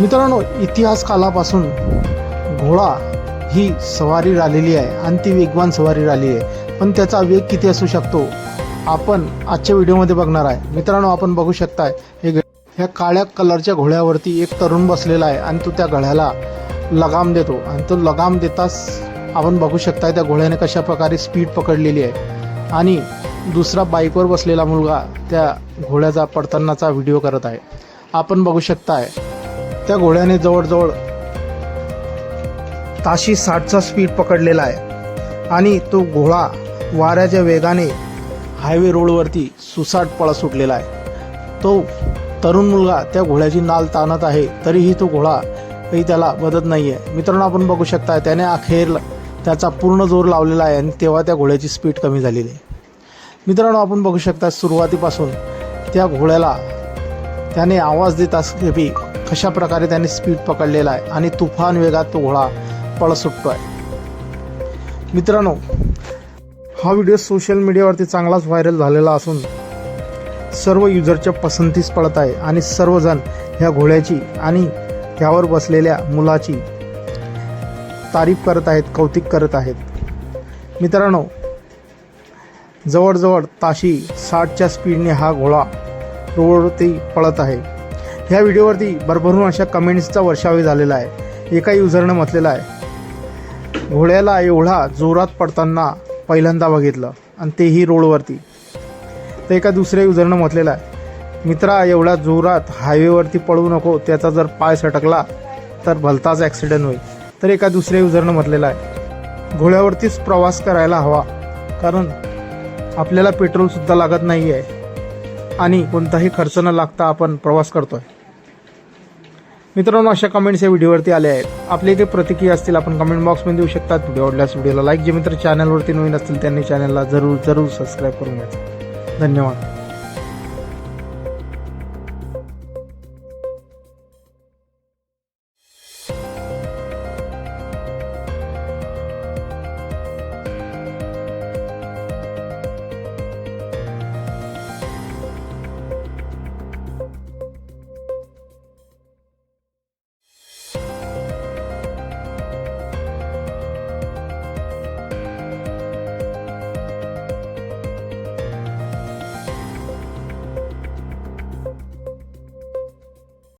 मित्रांनो इतिहास कालापासून घोडा ही सवारी राहिलेली आहे आणि ती वेगवान सवारी राहिली आहे. पण त्याचा वेग किती असू शकतो आपण आजच्या व्हिडिओमध्ये बघणार आहे. मित्रांनो आपण बघू शकताय हे ह्या काळ्या कलरच्या घोड्यावरती एक तरुण बसलेला आहे आणि तो त्या घड्याला लगाम देतो. आणि तो लगाम देताच आपण बघू शकताय त्या घोड्याने कशा प्रकारे स्पीड पकडलेली आहे. आणि दुसरा बाईकवर बसलेला मुलगा त्या घोड्याचा पडतानाचा व्हिडिओ करत आहे. आपण बघू शकताय त्या घोड्याने जवळजवळ ताशी साठचा स्पीड पकडलेला आहे. आणि तो घोडा वाऱ्याच्या वेगाने हायवे रोडवरती सुसाट पळा सुटलेला आहे. तो तरुण मुलगा त्या घोड्याची नाल ताणत आहे तरीही तो घोडा काही त्याला बदत नाही आहे मित्रांनो आपण बघू शकता त्याने अखेर त्याचा पूर्ण जोर लावलेला आहे आणि तेव्हा त्या घोड्याची स्पीड कमी झालेली आहे. मित्रांनो आपण बघू शकता सुरुवातीपासून त्या घोड्याला त्याने आवाज देत असलेली कशा प्रकारे त्याने स्पीड पकडलेला आहे आणि तुफान वेगात तो घोडा पळ सुटतोय. मित्रांनो हा व्हिडिओ सोशल मीडियावरती चांगलाच व्हायरल झालेला असून सर्व युजरच्या पसंतीस पडत आहे आणि सर्वजण ह्या घोड्याची आणि त्यावर बसलेल्या मुलाची तारीफ करत आहेत कौतिक करत आहेत. मित्रांनो जवळजवळ ताशी साठच्या स्पीडने हा घोडा रोडवरती पळत आहे. ह्या व्हिडिओवरती भरभरून अशा कमेंट्सचा वर्षावी झालेला आहे. एका युजरनं म्हटलेलं आहे घोड्याला एवढा जोरात पडताना पहिल्यांदा बघितलं आणि तेही रोडवरती. तर एका दुसऱ्या युजरनं म्हटलेलं आहे मित्रा एवढ्या जोरात हायवेवरती पळू नको त्याचा जर पाय सटकला तर भलताच ॲक्सिडेंट होईल. तर एका दुसऱ्या युजरनं म्हटलेलं आहे घोड्यावरतीच प्रवास करायला हवा कारण आपल्याला पेट्रोलसुद्धा लागत नाही आहे आणि कोणताही खर्च न लागता आपण प्रवास करतो आहे मित्रांनो अशा कमेंट्स या व्हिडिओवरती आल्या आहेत. आपले इथे प्रतिक्रिया असतील आपण कमेंट बॉक्समध्ये देऊ शकतात. व्हिडिओ आवडल्यास व्हिडिओला लाईक जे मित्र चॅनलवरती नवीन असतील त्यांनी चॅनलला जरूर जरूर सबस्क्राईब करून घ्यायचं धन्यवाद.